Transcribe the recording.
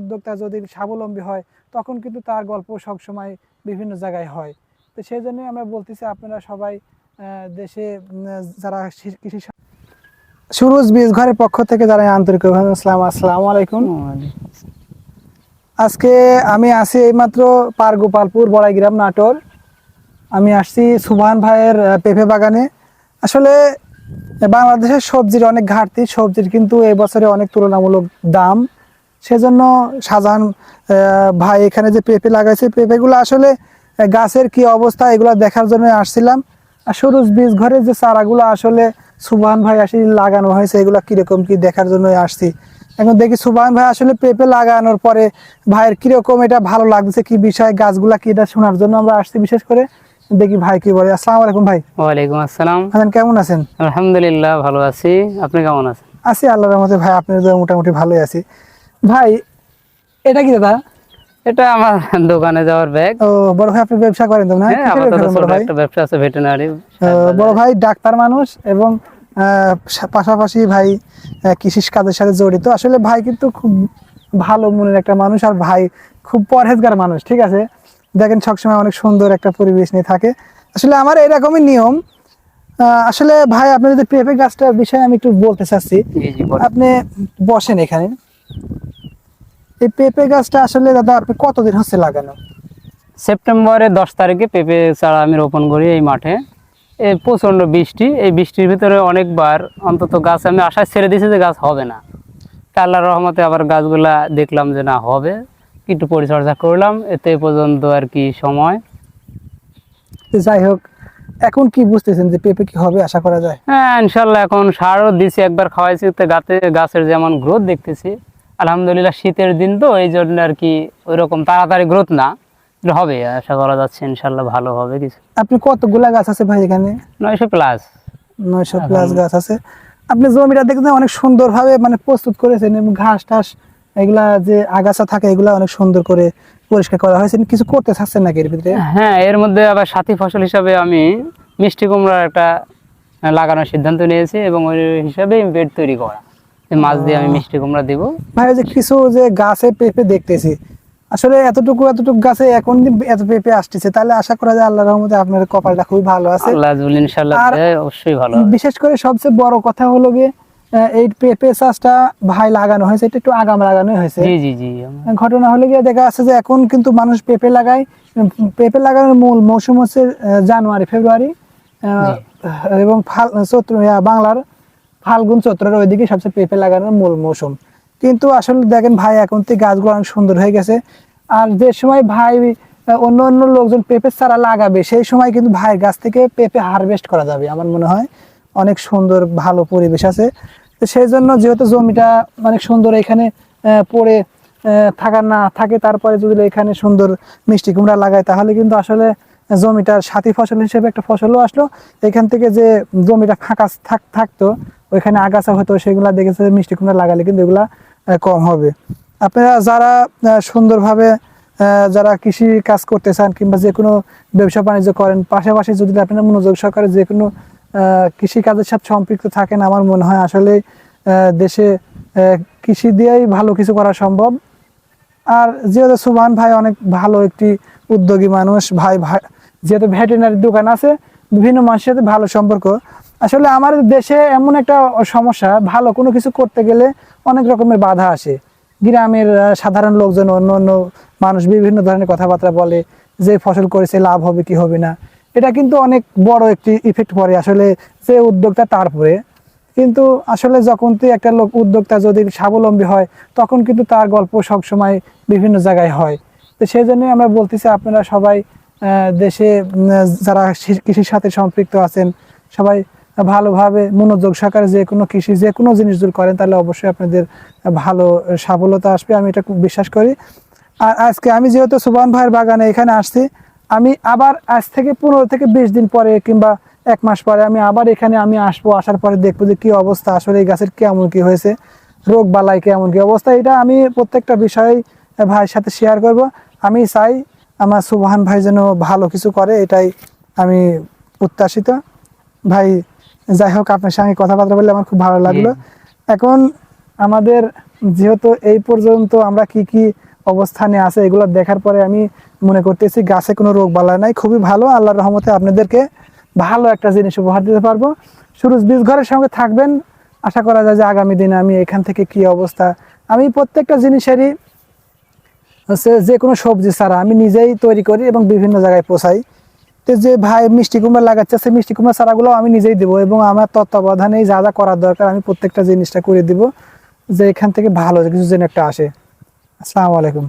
উদ্যোক্তা যদি স্বাবলম্বী হয়, তখন কিন্তু তার গল্প সবসময় বিভিন্ন জায়গায় হয়। তো সেই জন্যই আমরা বলতেছি আপনারা সবাই দেশে যারা কৃষি- সুরজ বীজ ঘরের পক্ষ থেকে যারা আন্তরিক আসসালাম আসসালামু আলাইকুম। আজকে আমি আছি এইমাত্র পার গোপালপুর বড়াইগ্রাম নাটোর। আমি আসছি সুবহান ভাইয়ের পেঁপে বাগানে। আসলে, বাংলাদেশের সবজির অনেক ঘাটতি, সবজির কিন্তু এবছরে অনেক তুলনামূলক দাম। সেজন্য শাহজাহান ভাই এখানে যে পেঁপে লাগাইছে পেঁপেগুলো আসলে গাছের কি অবস্থা এগুলো দেখার জন্য আসছিলাম। আর সরুজ বীজ ঘরের যে চারাগুলো আসলে সুবহান ভাই আসি লাগানো হয়েছে এগুলো কীরকম কি দেখার জন্য আসছি। এখন দেখি সুবহান ভাই আসলে পেঁপে লাগানোর পরে ভাইয়ের কীরকম এটা ভালো লাগছে কি বিষয় গাছগুলা কি এটা শোনার জন্য আমরা আসছি বিশেষ করে। দেখি ভাই কি বলে। আসসালামু আলাইকুম ভাই। ওয়ালাইকুম আসসালাম। হাসান কেমন আছেন? আলহামদুলিল্লাহ ভালো আছি। আপনি কেমন আছেন? আছি আল্লাহর রহমতে ভাই আপনার তো মোটামুটি ভালোই আছি। ভাই এটা কি দাদা? এটা আমার দোকানে যাওয়ার ব্যাগ ও বড় ভাই আপনি ব্যবসা করেন তো না? হ্যাঁ আপাতত ছোট একটা ব্যবসা আছে ভেটেনারি আহ, বড় ভাই ডাক্তার মানুষ এবং পাশাপাশি ভাই কৃষি কাজের সাথে জড়িত। আসলে ভাই কিন্তু খুব ভালো মনের একটা মানুষ আর ভাই খুব পরহেজগার মানুষ ঠিক আছে? দেখেন সবসময় অনেক সুন্দর একটা পরিবেশ নিয়ে থাকে। আসলে আমার এরকমই নিয়ম। আহ, আসলে ভাই আপনার যদি পেঁপে গাছটার বিষয়ে আমি একটু বলতে চাচ্ছি। আপনি বসেন এখানে। এই পেঁপে গাছটা আসলে দাদা আপনি কতদিন হচ্ছে লাগানো? সেপ্টেম্বরের দশ তারিখে পেঁপে চারা আমি রোপণ করি এই মাঠে। এই প্রচণ্ড বৃষ্টি এই বৃষ্টির ভিতরে অনেকবার অন্তত গাছ আমি আশায় ছেড়ে দিয়েছি যে গাছ হবে না। আল্লাহর রহমতে আবার গাছগুলা দেখলাম যে না হবে। একটু পরিচর্যা করলাম এতে পর্যন্ত আর কি সময়। যাই হোক এখন কি বুঝতেছেন যে পেঁপে কি হবে আশা করা যায়? হ্যাঁ ইনশাল্লাহ এখন সারও দিছি একবার খাওয়াইছি তো গাতে গাছের যেমন গ্রোথ দেখতেছি। আলহামদুলিল্লাহ শীতের দিন তো এই জন্য আর কি ওই রকম তাড়াতাড়ি গ্রোথ না। হবে আশা করা যাচ্ছে ইনশাল্লাহ ভালো হবে কিছু। আপনি কতগুলা গাছ আছে ভাই এখানে? নয়শো প্লাস নয়শো প্লাস গাছ আছে। আপনি জমিটা দেখতে অনেক সুন্দরভাবে মানে প্রস্তুত করেছেন এবং ঘাস টাস এগুলা যে আগাছা থাকে এগুলা অনেক সুন্দর করে পরিষ্কার করা হয়েছে। কিছু করতে চাচ্ছেন নাকি এর ভিতরে? হ্যাঁ এর মধ্যে আবার সাথী ফসল হিসাবে আমি মিষ্টি কুমড়ার একটা লাগানোর সিদ্ধান্ত নিয়েছি এবং ওই হিসাবে বেড তৈরি করা। মাছ দিয়ে আমি মিষ্টি কুমড়া দিব। ভাই যে কিছু যে গাছে পেঁপে দেখতেছি আসলে এতটুকু এতটুকু গাছে এখন এত পেঁপে আসতেছে তাহলে আশা করা যায় আল্লাহর রহমতে আপনার কপালটা খুবই ভালো আছে। আল্লাহ আর- অবশ্যই ভালো। বিশেষ করে সবচেয়ে বড় কথা হলো গিয়ে এই পেঁপে চাষটা ভাই লাগানো হয়েছে এটা একটু আগাম লাগানো হয়েছে। জি জি জি ঘটনা হলে গিয়ে দেখা যাচ্ছে যে এখন কিন্তু মানুষ পেঁপে লাগায় পেঁপে লাগানোর মূল মৌসুম হচ্ছে জানুয়ারি ফেব্রুয়ারি আহ, এবং ফাল- চৈত্র বাংলার ফাল্গুন চৈত্রের ওইদিকে সবচেয়ে পেঁপে লাগানোর মূল মৌসুম। কিন্তু আসলে দেখেন ভাই, এখন থেকে গাছগুলো অনেক সুন্দর হয়ে গেছে। আর যে সময় ভাই অন্য অন্য লোকজন পেঁপে চারা লাগাবে, সেই সময় কিন্তু ভাইয়ের গাছ থেকে পেঁপে হারভেস্ট করা যাবে, আমার মনে হয়। অনেক সুন্দর, ভালো পরিবেশ আছে। তো সেই জন্য যেহেতু জমিটা অনেক সুন্দর এখানে পড়ে থাকার না থাকে, তারপরে যদি এখানে সুন্দর মিষ্টি কুমড়া লাগায়, তাহলে কিন্তু আসলে জমিটার সাথী ফসল হিসেবে একটা ফসলও আসলো। এখান থেকে যে জমিটা ফাঁকা থাক, থাকতো ওইখানে আগাছা হতো সেগুলা দেখেছে মিষ্টি কুমড়া লাগালে কিন্তু এগুলা কম হবে। আপনারা যারা সুন্দরভাবে যারা কৃষি কাজ করতে চান কিংবা যে কোনো ব্যবসা বাণিজ্য করেন পাশাপাশি যদি আপনারা মনোযোগ সহকারে যে কোনো আহ, কৃষি কাজের সাথে সম্পৃক্ত থাকেন আমার মনে হয় আসলে দেশে কৃষি দিয়েই ভালো কিছু করা সম্ভব। আর যেহেতু সুবহান ভাই অনেক ভালো একটি উদ্যোগী মানুষ ভাই ভাই যেহেতু ভেটেরিনারি দোকান আছে বিভিন্ন মানুষের সাথে ভালো সম্পর্ক আসলে আমাদের দেশে এমন একটা সমস্যা, ভালো কোনো কিছু করতে গেলে অনেক রকমের বাধা আসে। গ্রামের সাধারণ লোকজন, অন্য অন্য মানুষ বিভিন্ন ধরনের কথাবার্তা বলে যে ফসল করেছে, লাভ হবে কি হবে না। এটা কিন্তু অনেক বড় একটি ইফেক্ট পড়ে আসলে যে উদ্যোক্তা তারপরে। কিন্তু আসলে যখন তুই একটা লোক, উদ্যোক্তা যদি স্বাবলম্বী হয়, তখন কিন্তু তার গল্প সবসময় বিভিন্ন জায়গায় হয়। তো সেই জন্যই আমরা বলতেছি আপনারা সবাই দেশে যারা কৃষির সাথে সম্পৃক্ত আছেন, সবাই ভালোভাবে মনোযোগ সহকারে যে কোনো কৃষি, যে কোনো জিনিস যদি করেন, তাহলে অবশ্যই আপনাদের ভালো সাফল্যতা আসবে। আমি এটা বিশ্বাস করি। আর আজকে আমি যেহেতু সুবান ভাইয়ের বাগানে এখানে আসছি, আমি আবার আজ থেকে পনেরো থেকে বিশ দিন পরে কিংবা এক মাস পরে আমি আবার এখানে আমি আসব, আসার পরে দেখব যে কী অবস্থা, আসলে এই গাছের কেমন কি হয়েছে, রোগ বালাই কেমন কি অবস্থা, এটা আমি প্রত্যেকটা বিষয় ভাইয়ের সাথে শেয়ার করব। আমি চাই আমার সুবহান ভাই যেন ভালো কিছু করে, এটাই আমি প্রত্যাশিত। ভাই যাই হোক, আপনার সঙ্গে কথাবার্তা বললে আমার খুব ভালো লাগল। এখন আমাদের যেহেতু এই পর্যন্ত আমরা কি কি অবস্থানে আছে, এগুলো দেখার পরে আমি মনে করতেছি গাছে কোনো রোগ বালা নাই। খুবই ভালো, আল্লাহর রহমতে আপনাদেরকে ভালো একটা জিনিস উপহার দিতে পারব। সুরজ বীজ ঘরের সঙ্গে থাকবেন। আশা করা যায় যে আগামী দিনে আমি এখান থেকে কি অবস্থা। আমি প্রত্যেকটা জিনিসেরই হচ্ছে যে কোনো সবজি ছাড়া আমি নিজেই তৈরি করি এবং বিভিন্ন জায়গায় পোষাই। তো যে ভাই মিষ্টি কুমড়া লাগাচ্ছে, সেই মিষ্টি কুমড়া চারাগুলো আমি নিজেই দেবো এবং আমার তত্ত্বাবধানেই যা যা করার দরকার আমি প্রত্যেকটা জিনিসটা করে দিব, যে এখান থেকে ভালো কিছু যেন একটা আসে। আসসালামু আলাইকুম।